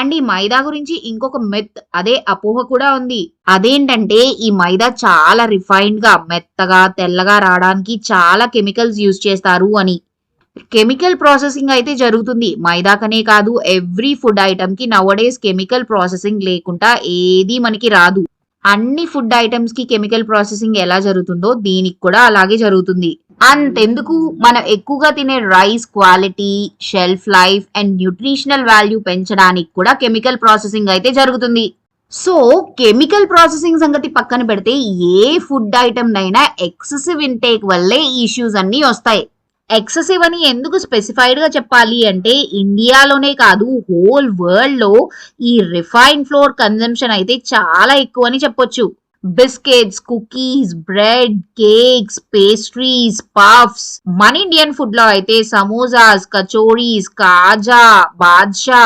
And ఈ మైదా గురించి ఇంకొక మెత్ అదే అపోహ కూడా ఉంది. అదేంటంటే ఈ మైదా చాలా రిఫైన్డ్గా మెత్తగా తెల్లగా రావడానికి చాలా కెమికల్స్ యూజ్ చేస్తారు అని. కెమికల్ ప్రాసెసింగ్ అయితే జరుగుతుంది. మైదాకనే కాదు ఎవ్రీ ఫుడ్ ఐటమ్కి నవడేస్ కెమికల్ ప్రాసెసింగ్ లేకుండా ఏది మనకి రాదు. అన్ని ఫుడ్ ఐటమ్స్కి కెమికల్ ప్రాసెసింగ్ ఎలా జరుగుతుందో దీనికి కూడా అలాగే జరుగుతుంది. అంతెందుకు మనం ఎక్కువగా తినే rice quality shelf life and nutritional value పెంచడానికి కూడా కెమికల్ ప్రాసెసింగ్ అయితే జరుగుతుంది. సో కెమికల్ ప్రాసెసింగ్ సంగతి పక్కన పెడితే ఏ ఫుడ్ ఐటెంనైనా ఎక్సెసివ్ ఇంటేక్ వల్లే ఇష్యూస్ అన్నీ వస్తాయి. ఎక్సెసివ్ అని ఎందుకు స్పెసిఫైడ్గా చెప్పాలి అంటే ఇండియాలోనే కాదు హోల్ వరల్డ్లో ఈ రిఫైన్ ఫ్లోర్ కన్జంప్షన్ అయితే చాలా ఎక్కువ అని చెప్పొచ్చు. biscuits cookies bread cakes pastries puffs మన ఇండియన్ ఫుడ్ లో అయితే సమోసాస్ కచోరీస్ కాజా బాద్షా